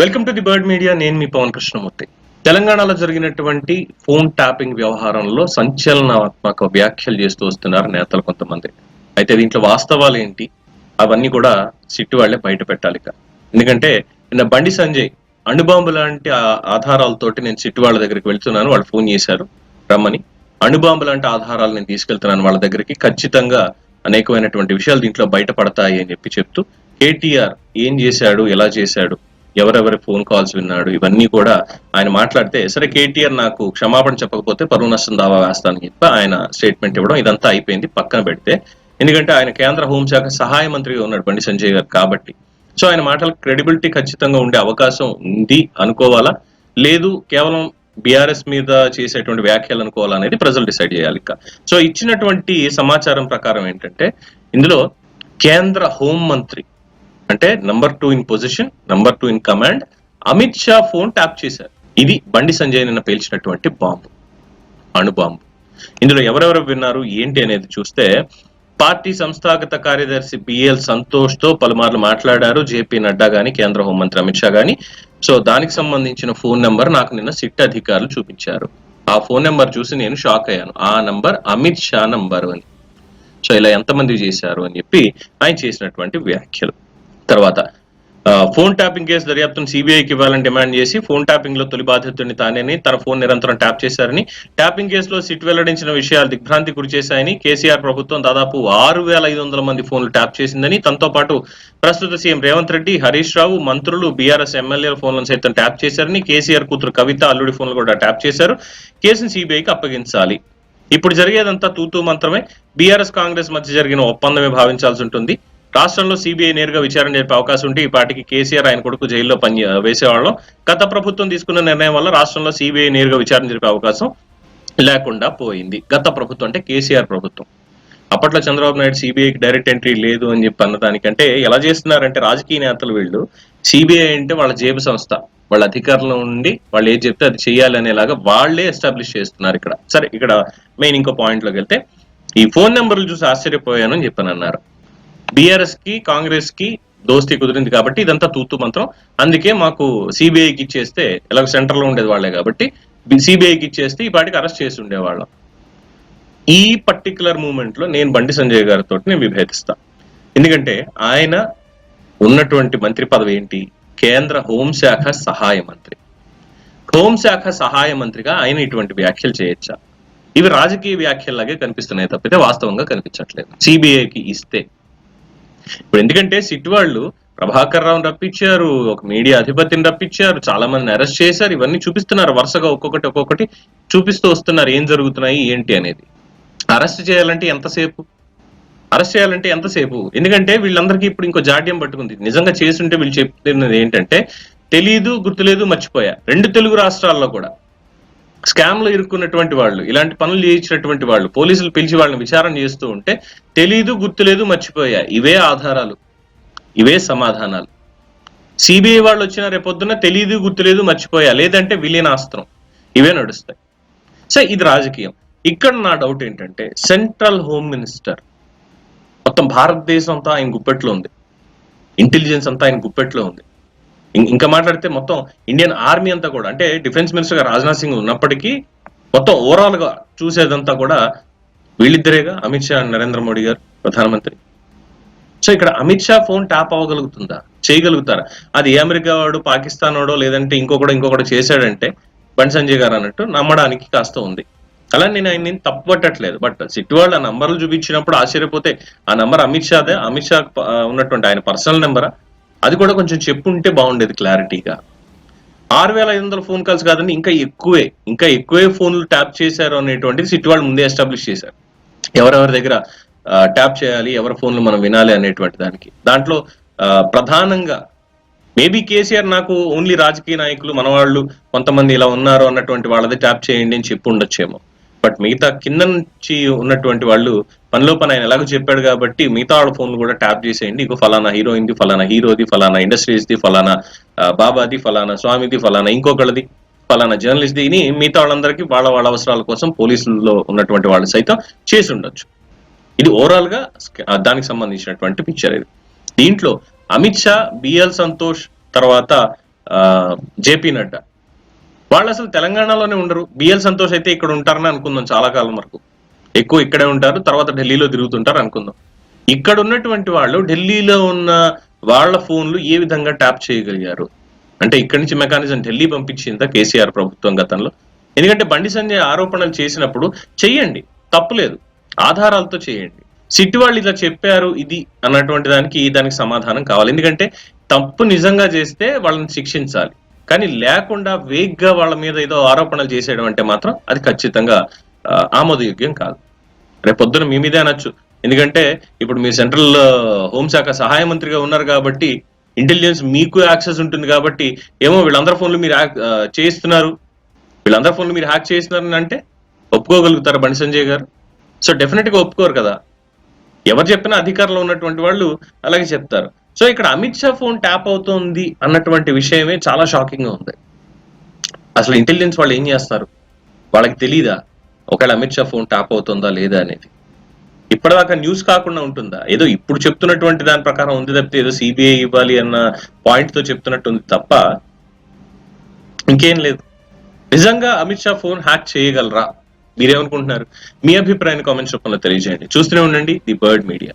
Welcome to the Bird Media. నేను మీ పవన్ కృష్ణమూర్తి. తెలంగాణలో జరిగినటువంటి ఫోన్ ట్యాపింగ్ వ్యవహారంలో సంచలనాత్మక వ్యాఖ్యలు చేస్తూ వస్తున్నారు నేతలు కొంతమంది. అయితే దీంట్లో వాస్తవాలు ఏంటి? అవన్నీ కూడా సిట్టు వాళ్ళే బయట పెట్టాలి ఎందుకంటే నిన్న బండి సంజయ్ అణుబాంబు లాంటి ఆధారాలతోటి నేను సిట్టు వాళ్ళ దగ్గరికి వెళ్తున్నాను. వాళ్ళు ఫోన్ చేశారు. రమ్మని. అణుబాంబు లాంటి ఆధారాలు నేను తీసుకెళ్తున్నాను వాళ్ళ దగ్గరికి. ఖచ్చితంగా అనేకమైనటువంటి విషయాలు దీంట్లో బయటపడతాయి అని చెప్పి చెప్తూ కేటీఆర్ ఏం చేశాడు? ఎలా చేశాడు? ఎవరెవరి ఫోన్ కాల్స్ విన్నాడు ఇవన్నీ కూడా ఆయన మాట్లాడితే సరే కేటీఆర్ నాకు క్షమాపణ చెప్పకపోతే పరువు నష్టం దావా వేస్తానని చెప్పి ఆయన స్టేట్మెంట్ ఇవ్వడం ఇదంతా అయిపోయింది పక్కన పెడితే. ఎందుకంటే ఆయన కేంద్ర హోంశాఖ సహాయ మంత్రిగా ఉన్నాడు బండి సంజయ్ గారు కాబట్టి. సో ఆయన మాటలకు క్రెడిబిలిటీ ఖచ్చితంగా ఉండే అవకాశం ఉంది అనుకోవాలా? లేదు కేవలం బీఆర్ఎస్ మీద చేసేటువంటి వ్యాఖ్యలు అనుకోవాలా అనేది ప్రజలు డిసైడ్ చేయాలి ఇక. సో ఇచ్చినటువంటి సమాచారం ప్రకారం ఏంటంటే ఇందులో కేంద్ర హోం మంత్రి అంటే number two in position number two in command Amit Shah phone tap చేశారు. ఇది బండి సంజయ్ నిన్న పేల్చినటువంటి బాంబు. అణుబాంబు ఇందులో ఎవరెవరు విన్నారు ఏంటి అనేది చూస్తే పార్టీ సంస్థాగత కార్యదర్శి బిఎల్ సంతోష్తో పలుమార్లు మాట్లాడారు. జేపీ నడ్డా గాని కేంద్ర హోంమంత్రి అమిత్ షా గాని. సో దానికి సంబంధించిన ఫోన్ నెంబర్ నాకు నిన్న సిట్ అధికారులు చూపించారు. ఆ ఫోన్ నెంబర్ చూసి నేను షాక్ అయ్యాను. ఆ నంబర్ అమిత్ షా నంబర్ అని. సో ఇలా ఎంతమంది చేశారు అని చెప్పి ఆయన చేసినటువంటి వ్యాఖ్యలు. తర్వాత ఫోన్ ట్యాపింగ్ కేసు దర్యాప్తును సిబిఐకి ఇవ్వాలని డిమాండ్ చేసి ఫోన్ ట్యాపింగ్లో తొలి బాధితుడిని తానేని తన ఫోన్ నిరంతరం ట్యాప్ చేశారని ట్యాపింగ్ కేసులో సిట్ వెల్లడించిన విషయాలు దిగ్భ్రాంతి గురి చేశాయని కేసీఆర్ ప్రభుత్వం దాదాపు ఆరు వేల ఐదు వందల మంది ఫోన్లు ట్యాప్ చేసిందని తనతో పాటు ప్రస్తుత సీఎం రేవంత్ రెడ్డి హరీష్ రావు మంత్రులు బీఆర్ఎస్ ఎమ్మెల్యేల ఫోన్లను సైతం ట్యాప్ చేశారని కేసీఆర్ కూతురు కవిత అల్లుడి ఫోన్లు కూడా ట్యాప్ చేశారు. కేసును సిబిఐకి అప్పగించాలి. ఇప్పుడు జరిగేదంతా తూతూ మంత్రమే. బీఆర్ఎస్ కాంగ్రెస్ మధ్య జరిగిన ఒప్పందమే భావించాల్సి ఉంటుంది. రాష్ట్రంలో సిబిఐ నేరుగా విచారణ జరిపే అవకాశం ఉంటే ఈ పార్టీకి కేసీఆర్ ఆయన కొడుకు జైల్లో పని వేసేవాళ్ళం. గత ప్రభుత్వం తీసుకున్న నిర్ణయం వల్ల రాష్ట్రంలో సిబిఐ నేరుగా విచారణ జరిపే అవకాశం లేకుండా పోయింది. గత ప్రభుత్వం అంటే కేసీఆర్ ప్రభుత్వం. అప్పట్లో చంద్రబాబు నాయుడు సిబిఐకి డైరెక్ట్ ఎంట్రీ లేదు అని చెప్పి అన్నదానికంటే ఎలా చేస్తున్నారంటే రాజకీయ నేతలు వీళ్ళు సిబిఐ అంటే వాళ్ళ జేబు సంస్థ. వాళ్ళ అధికారంలో ఉండి వాళ్ళు ఏది చెప్తే అది చేయాలి అనేలాగా వాళ్ళే ఎస్టాబ్లిష్ చేస్తున్నారు ఇక్కడ. సరే ఇక్కడ మెయిన్ ఇంకో పాయింట్లోకి వెళ్తే ఈ ఫోన్ నెంబర్లు చూసి ఆశ్చర్యపోయాను అని చెప్పని అన్నారు బీఆర్ఎస్కి కాంగ్రెస్కి దోస్తీ కుదిరింది కాబట్టి ఇదంతా తూతు మంత్రం. అందుకే మాకు సిబిఐకి ఇచ్చేస్తే ఎలా సెంటర్లో ఉండేది వాళ్ళే కాబట్టి సిబిఐకి ఇచ్చేస్తే ఈ పాటికి అరెస్ట్ చేసి ఉండేవాళ్ళం. ఈ పర్టికులర్ మూమెంట్లో నేను బండి సంజయ్ గారితో నేను విభేదిస్తా. ఎందుకంటే ఆయన ఉన్నటువంటి మంత్రి పదవి ఏంటి? కేంద్ర హోంశాఖ సహాయ మంత్రి. హోంశాఖ సహాయ మంత్రిగా ఆయన ఇటువంటి వ్యాఖ్యలు చేయొచ్చా? ఇవి రాజకీయ వ్యాఖ్యలాగే కనిపిస్తున్నాయి తప్పితే వాస్తవంగా కనిపించట్లేదు. సిబిఐకి ఇస్తే ఇప్పుడు ఎందుకంటే సిట్ వాళ్ళు ప్రభాకర్ రావు రప్పించారు ఒక మీడియా అధిపతిని రప్పించారు చాలా మందిని అరెస్ట్ చేశారు ఇవన్నీ చూపిస్తున్నారు. వరుసగా ఒక్కొక్కటి ఒక్కొక్కటి చూపిస్తూ వస్తున్నారు ఏం జరుగుతున్నాయి ఏంటి అనేది. అరెస్ట్ చేయాలంటే ఎంతసేపు? అరెస్ట్ చేయాలంటే ఎంతసేపు? ఎందుకంటే వీళ్ళందరికీ ఇప్పుడు ఇంకో జాడ్యం పట్టుకుంది. నిజంగా చేసుంటే వీళ్ళు చెప్తున్నది ఏంటంటే తెలీదు గుర్తులేదు మర్చిపోయా. రెండు తెలుగు రాష్ట్రాల్లో కూడా. స్కామ్లో ఇరుక్కున్నటువంటి వాళ్ళు ఇలాంటి పనులు చేయించినటువంటి వాళ్ళు పోలీసులు పిలిచి వాళ్ళని విచారణ చేస్తూ ఉంటే తెలీదు గుర్తులేదు మర్చిపోయా ఇవే ఆధారాలు. ఇవే సమాధానాలు. సిబిఐ వాళ్ళు వచ్చిన రేపొద్దున తెలీదు గుర్తులేదు మర్చిపోయా. లేదంటే విలీనాస్త్రం ఇవే నడుస్తాయి. సో ఇది రాజకీయం. ఇక్కడ నా డౌట్ ఏంటంటే సెంట్రల్ హోమ్ మినిస్టర్ మొత్తం భారతదేశం అంతా ఆయన గుప్పెట్లో ఉంది. ఇంటెలిజెన్స్ అంతా ఆయన గుప్పెట్లో ఉంది. ఇంకా మాట్లాడితే మొత్తం ఇండియన్ ఆర్మీ అంతా కూడా అంటే డిఫెన్స్ మినిస్టర్గా రాజ్నాథ్ సింగ్ ఉన్నప్పటికీ మొత్తం ఓవరాల్గా చూసేదంతా కూడా వీళ్ళిద్దరేగా అమిత్ షా నరేంద్ర మోడీ గారు ప్రధానమంత్రి. సో ఇక్కడ అమిత్ షా ఫోన్ ట్యాప్ అవ్వగలుగుతుందా? చేయగలుగుతారా? అది ఏ అమెరికా వాడు పాకిస్తాన్ వాడో లేదంటే ఇంకొకడు ఇంకొకటి చేశాడంటే బండి సంజయ్ గారు అన్నట్టు నమ్మడానికి కాస్త ఉంది. అలా నేను ఆయన తప్పు పట్టట్లేదు బట్ సిట్ వాళ్ళు ఆ నంబర్లు చూపించినప్పుడు ఆశ్చర్యపోతే ఆ నంబర్ అమిత్ షాదే అమిత్ షా ఉన్నటువంటి ఆయన పర్సనల్ నెంబరా? అది కూడా కొంచెం చెప్పుంటే బాగుండేది క్లారిటీగా. ఆరు వేల ఐదు వందల ఫోన్ కాల్స్ కాదండి ఇంకా ఎక్కువే ఇంకా ఎక్కువే ఫోన్లు ట్యాప్ చేశారు అనేటువంటిది సిటీ వాళ్ళు ముందే ఎస్టాబ్లిష్ చేశారు. ఎవరెవరి దగ్గర ట్యాప్ చేయాలి ఎవరి ఫోన్లు మనం వినాలి అనేటువంటి దానికి. దాంట్లో ప్రధానంగా మేబీ కేసీఆర్ నాకు ఓన్లీ రాజకీయ నాయకులు మనవాళ్ళు కొంతమంది ఇలా ఉన్నారు అన్నటువంటి వాళ్ళది ట్యాప్ చేయండి అని చెప్పి ఉండొచ్చేమో. బట్ మిగతా కింద నుంచి ఉన్నటువంటి వాళ్ళు పనిలో పని ఆయన ఎలాగో చెప్పాడు కాబట్టి మిగతా వాళ్ళ ఫోన్లు కూడా ట్యాప్ చేసేయండి. ఇగో ఫలానా హీరోయిన్ది ఫలానా హీరోది ఫలానా ఇండస్ట్రీస్ది ఫలానా బాబాది ఫలానా స్వామిది ఫలానా ఇంకొకళ్ళది ఫలానా జర్నలిస్ట్ దీని మిగతా వాళ్ళందరికీ వాళ్ళ వాళ్ళ అవసరాల కోసం పోలీసుల్లో ఉన్నటువంటి వాళ్ళు సైతం చేసి ఉండొచ్చు. ఇది ఓవరాల్గా దానికి సంబంధించినటువంటి పిక్చర్ ఇది. దీంట్లో అమిత్ షా బిఎల్ సంతోష్ తర్వాత జేపీ నడ్డా వాళ్ళు అసలు తెలంగాణలోనే ఉండరు. బిఎల్ సంతోష్ అయితే ఇక్కడ ఉంటారని అనుకుందాం చాలా కాలం వరకు. ఎక్కువ ఇక్కడే ఉంటారు తర్వాత ఢిల్లీలో తిరుగుతుంటారు అనుకుందాం. ఇక్కడ ఉన్నటువంటి వాళ్ళు ఢిల్లీలో ఉన్న వాళ్ళ ఫోన్లు ఏ విధంగా ట్యాప్ చేయగలిగారు? అంటే ఇక్కడి నుంచి మెకానిజం ఢిల్లీ పంపించిందా కేసీఆర్ ప్రభుత్వం గతంలో? ఎందుకంటే బండి సంజయ్ ఆరోపణలు చేసినప్పుడు చెయ్యండి తప్పులేదు. ఆధారాలతో చేయండి సిట్టి వాళ్ళు ఇలా చెప్పారు ఇది అన్నటువంటి దానికి దానికి సమాధానం కావాలి. ఎందుకంటే తప్పు నిజంగా చేస్తే వాళ్ళని శిక్షించాలి. కానీ లేకుండా వేగ్గా వాళ్ళ మీద ఏదో ఆరోపణలు చేసేయడం అంటే మాత్రం అది ఖచ్చితంగా ఆమోదయోగ్యం కాదు. రేపు పొద్దున మీ మీదే అనొచ్చు. ఎందుకంటే ఇప్పుడు మీరు సెంట్రల్ హోంశాఖ సహాయ మంత్రిగా ఉన్నారు కాబట్టి ఇంటెలిజెన్స్ మీకు యాక్సెస్ ఉంటుంది కాబట్టి ఏమో వీళ్ళందరి ఫోన్లు మీరు హ్యాక్ చేయిస్తున్నారు. వీళ్ళందరి ఫోన్లు మీరు హ్యాక్ చేస్తున్నారని అంటే ఒప్పుకోగలుగుతారు బండి సంజయ్ గారు? సో డెఫినెట్గా ఒప్పుకోరు కదా. ఎవరు చెప్పినా అధికారంలో ఉన్నటువంటి వాళ్ళు అలాగే చెప్తారు. సో ఇక్కడ అమిత్ షా ఫోన్ ట్యాప్ అవుతోంది అన్నటువంటి విషయమే చాలా షాకింగ్గా ఉంది. అసలు ఇంటెలిజెన్స్ వాళ్ళు ఏం చేస్తారు? వాళ్ళకి తెలీదా? ఒకవేళ అమిత్ షా ఫోన్ ట్యాప్ అవుతుందా లేదా అనేది? ఇప్పటిదాకా న్యూస్ కాకుండా ఉంటుందా? ఏదో ఇప్పుడు చెప్తున్నటువంటి దాని ప్రకారం ఉంది తప్పితే ఏదో సిబిఐ ఇవ్వాలి అన్న పాయింట్తో చెప్తున్నట్టు ఉంది తప్ప ఇంకేం లేదు. నిజంగా అమిత్ షా ఫోన్ హ్యాక్ చేయగలరా? మీరేమనుకుంటున్నారు? మీ అభిప్రాయాన్ని కామెంట్స్ రూపంలో తెలియజేయండి. చూస్తూనే ఉండండి ది బర్డ్ మీడియా.